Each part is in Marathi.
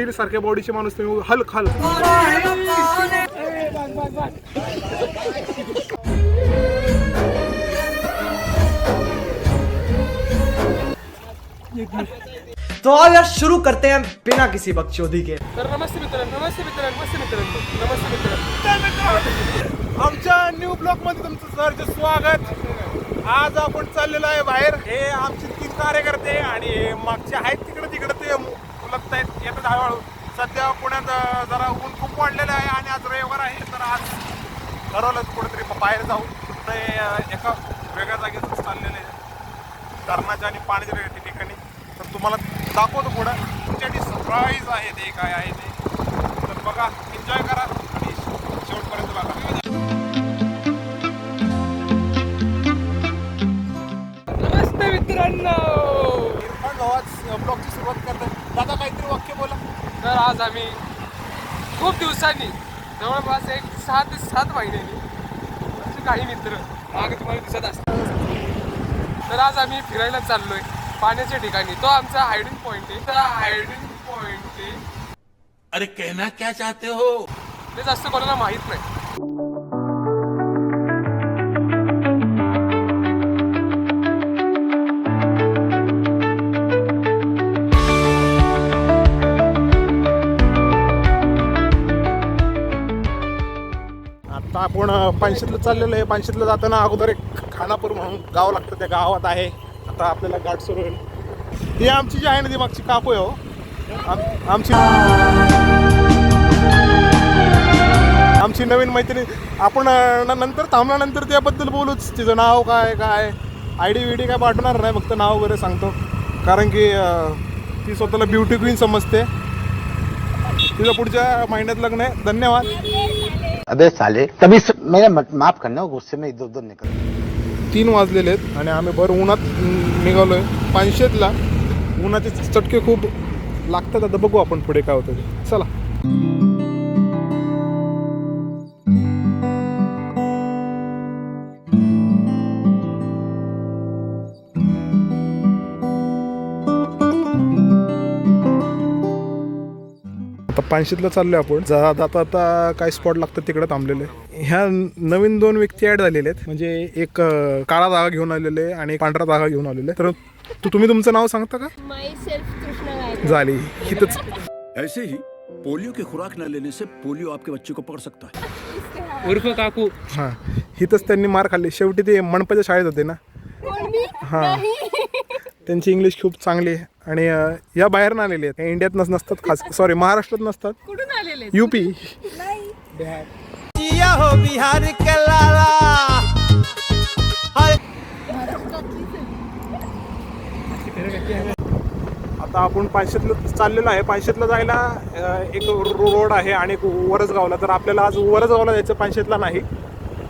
स्टील सारख्या बॉडीचे माणूस तुम्ही हल खाल तो आओ यार शुरू करते हैं बिना किसी बकचोदी के। तर नमस्ते मित्रांनो नमस्ते मित्रांनो नमस्ते मित्रांनो नमस्ते मित्रांनो. आमच्या न्यू ब्लॉकमध्ये तुमचं सरचं स्वागत. आज आपण चाललेलो आहे बाहेर. हे आमचे तीन कार्यकर्ते आणि हे मागचे आहेत तिकडे तिकडे ते उलगत आहेत येतात हळूहळू सध्या पुण्यात अं, जरा ऊन खूप वाढलेलं आहे आणि आज रविवार आहे तर आज ठरवलं कुठेतरी बाहेर जाऊ. ते एका वेगळ्या जागेतच चाललेलं आहे. धरणाच्या आणि पाण्याच्या वेगळ्या ठिकाणी. तर तुम्हाला दाखवतो पुढं. तुमच्यासाठी सरप्राईज आहे ते काय आहे ते. तर बघा एन्जॉय करा आणि शेवटपर्यंत बघा. नमस्ते मित्रांनो! इरफान गावात ब्लॉगची सुरुवात करतात दादा काहीतरी वाक्य बोला. तर आज आम्ही खूप दिवसांनी जवळपास एक सहा ते सात महिन्यांनी आमचे काही मित्र मागे तुम्हाला दिसत असतात तर आज आम्ही फिरायला चाललोय पाण्याच्या ठिकाणी. तो आमचा हायडिंग पॉइंट आहे. तर हायडिंग पॉइंट आहे. अरे कहना क्या चाहते हो? ते जास्त कोणाला माहीत नाही. आपण पानशेतला चाललेलं आहे. पानशेतला जाताना अगोदर एक खानापूर म्हणून गाव लागतं त्या गावात आहे. आता आपल्याला गाठ सुरू होईल. ही आमची जी आहे ना ती मागची कापू आहे हो. आम- आमची आमची नवीन मैत्रिणी. आपण नंतर थांबल्यानंतर त्याबद्दल बोलूच. तिचं नाव काय काय? आय डी विडी काय पाठवणार नाही फक्त नाव वगैरे सांगतो. कारण की ती स्वतःला ब्युटी क्वीन समजते. तिचं पुढच्या महिन्यात लग्न आहे. धन्यवाद. अबे साले तभी स... मेरा मत- माफ करना गुस्से में इधर उधर निकल। तीन वाजलेले आहेत आणि आम्ही भर उन्हात न- निघालोय. पाचशेतला उन्हाचे चटके खूप लागतात आता बघू आपण पुढे काय होतं ते. चला. पानशीतला चाललोय आपण. जाता आता काय स्पॉट लागतात तिकडे थांबलेले. ह्या नवीन दोन व्यक्ती ऍड झालेले आहेत. म्हणजे एक काळा धागा घेऊन आलेले आहे आणि एक पांढरा धागा घेऊन आलेले. आहे. तर तू तुम्ही तुमचं नाव सांगता का? झाली. हिथंच ऐसे ही पोलियो की खुराक न लेने से पोलियो आपके बच्चे को पकड़ सकता है। उर्फ काकू. हां. हिथंच त्यांनी मार खाल्ली. शेवटी ते मनपाच्या शाळेत होते ना. हां. त्यांची इंग्लिश खूप चांगली आहे. आणि अं, या बाहेर आलेली आहेत. इंडियात नस नसतात खास सॉरी महाराष्ट्रात नसतात. कुठून आलेले युपी आता आपण पाचशेतलं चाललेलो आहे. पाचशेतला जायला अं, एक रो- रोड आहे आणि एक वरसगावला. तर आपल्याला आज वरसगावला जायचं पाचशेतला नाही.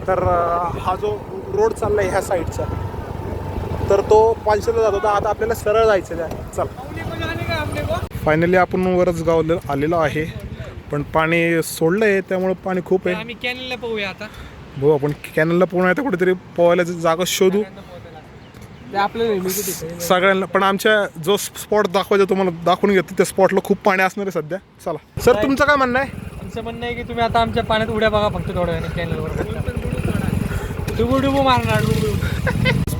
तर अं, हा जो रोड चाललाय ह्या साईडचा. तर तो पाचशेतला जात होता. आता आपल्याला सरळ जायचं आहे. चल. फायनली आपण वरसगावला आलेलो आहे. पण पाणी सोडलं आहे त्यामुळे पाणी खूप आहे. आम्ही कॅनलला पाहूया आता. भाऊ आपण कॅनलला आहे तर कुठेतरी पोहायला जागा शोधू. सगळ्यांना पण आमच्या जो स्पॉट दाखवायचा तुम्हाला दाखवून घेतो. त्या स्पॉटला खूप पाणी असणार आहे सध्या. चला. सर तुमचं काय म्हणणं आहे? आमचं म्हणणं आहे की तुम्ही आता आमच्या पाण्यात उड्या बघा फक्त थोड्या वेळाने कॅनलवर डुबू डुबू मारणार डुबू.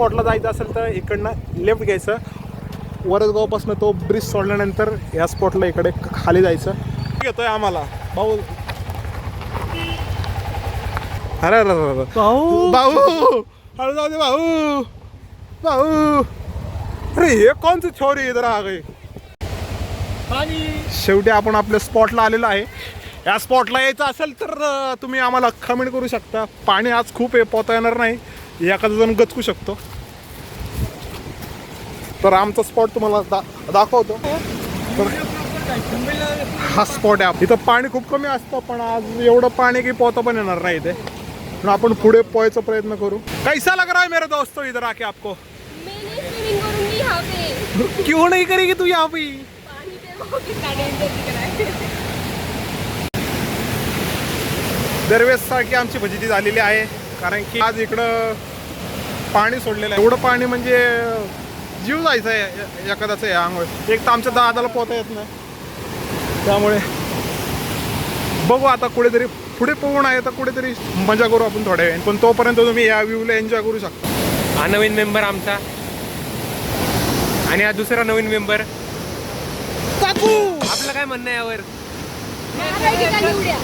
स्पॉटला जायचं असेल तर इकडनं लेफ्ट घ्यायचं. वरसगावपासून तो ब्रिज सोडल्यानंतर या स्पॉटला इकडे खाली जायचं. घेतोय आम्हाला. भाऊ. अरे अरे अरे. भाऊ. भाऊ. अरे जाऊ दे भाऊ. भाऊ. अरे हे कोणचं छोरी इधर आ गई शेवटी आपण आपल्या स्पॉटला आलेलो आहे. या स्पॉटला यायचं असेल तर तुम्ही आम्हाला कमेंट करू शकता. पाणी आज खूप आहे पोहता येणार नाही. एखादा जण गचकू शकतो. तर आमचा स्पॉट तुम्हाला दा दाखवतो. तर हा स्पॉट आहे. इथं पाणी खूप कमी असतं पण आज एवढं पाणी की पोहता पण येणार नाही इथे. पण आपण पुढे पोहायचा प्रयत्न करू. कैसा लग रहा है मेरे दोस्तों इधर आके आपको? क्यों नहीं करेगी तू यहाँ पे? दरवेळेस सारखी आमची फजिती झालेली आहे. कारण की आज इकडं पाणी सोडलेलं आहे. एवढं पाणी म्हणजे जीव जायचं आहे एखाद्याचं या अंगोळ एक तर आमच्या दादाला पोहता येत नाही. त्यामुळे बघू आता कुठेतरी पुढे पोहून आहे तर कुठेतरी मजा करू आपण थोड्या वेळ पण तोपर्यंत तुम्ही या व्ह्यूला एन्जॉय करू शकता. हा नवीन मेंबर आमचा. आणि हा दुसरा नवीन मेंबर आपलं काय म्हणणं आहे यावर? नारळ ठिकाणी उड्या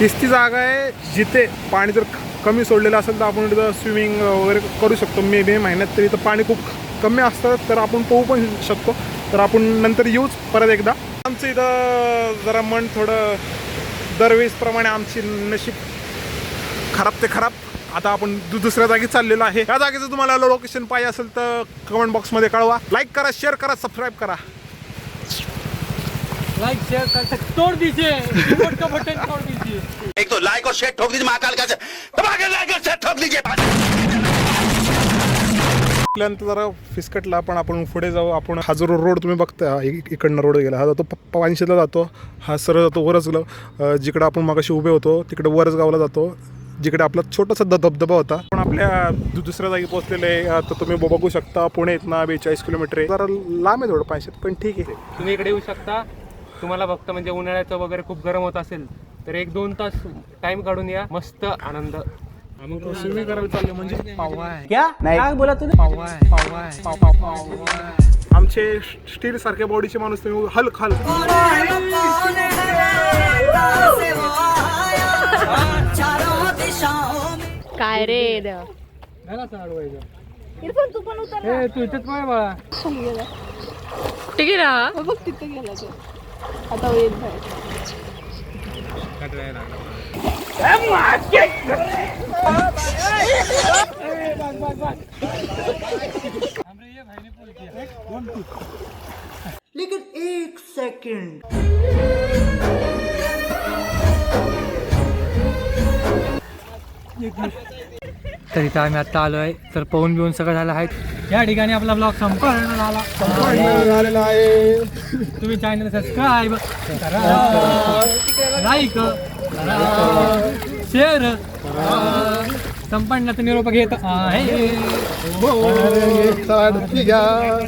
तीच ती जागा आहे जिथे पाणी जर कमी सोडलेलं असेल तर आपण तिथं स्विमिंग वगैरे करू शकतो. मे मे महिन्यात तरी इथं पाणी खूप कमी असतं तर आपण पोहू पण शकतो. तर आपण नंतर येऊच परत एकदा. आमचं इथं जरा मन थोडं दरवेळेसप्रमाणे आमची नशीब खराब ते खराब. आता आपण दु दुसऱ्या जागी चाललेलो आहे. या जागेचं तुम्हाला लोकेशन पाहिजे असेल तर कमेंट बॉक्समध्ये कळवा. लाईक करा शेअर करा सबस्क्राईब करा. लाईक शेअर कर तोड़ दीजिए. रिमोट का बटन तोड़ दीजिए. एक तो लाइक और शेयर ठोक दीजिए महाकाल का दबा के लाइक और शेयर ठोक दीजिए. आपल्यानंतर जरा फिसकटला पण आपण पुढे जाऊ. आपण हा जो रोड तुम्ही बघता हा इ- इकडनं रोड गेला. हा जातो प- पानशेतला जातो. हा सरळ जातो वरसगाव. अं, जिकडं आपण मागाशी उभे होतो तिकडे वरसगावला जातो. जिकडे आपला छोटासा धबधबा होता. पण आपल्या दु- दुसऱ्या जागी पोहोचलेले आहे. आता तुम्ही ब- बघू शकता पुणे इथनं बेचाळीस किलोमीटर आहे. जरा लांब आहे थोडं पाचशेत पण ठीक आहे. तुम्ही इकडे येऊ शकता. तुम्हाला फक्त म्हणजे उन्हाळ्याचं वगैरे खूप गरम होत असेल तर एक दोन तास टाइम काढून या. मस्त आनंद. मग स्विमिंग करायला चालले म्हणजे पावा आहे. क्या? क्या बोला तूने पावा आहे पावा आहे. पाव पाव पाव आमचे स्टील सारख्या बॉडीचे माणूस तुम्ही हलक हलक. काय रे देवा. इरफान तू पण उतर ना. तू इथेच पाय बाळा. गेला कुठे गेला हो बघ तिथे गेला आता येत बाहेर. तर इथं आम्ही आता आलो आहे तर पाहून बिवून सगळं झालं आहे. या ठिकाणी आपला ब्लॉग संपन्न झाला. झालेला आहे. तुम्ही चॅनल सबस्क्राईब करा. लाईक शेअर संपन्न तर निरोप घेत आहे. आहे.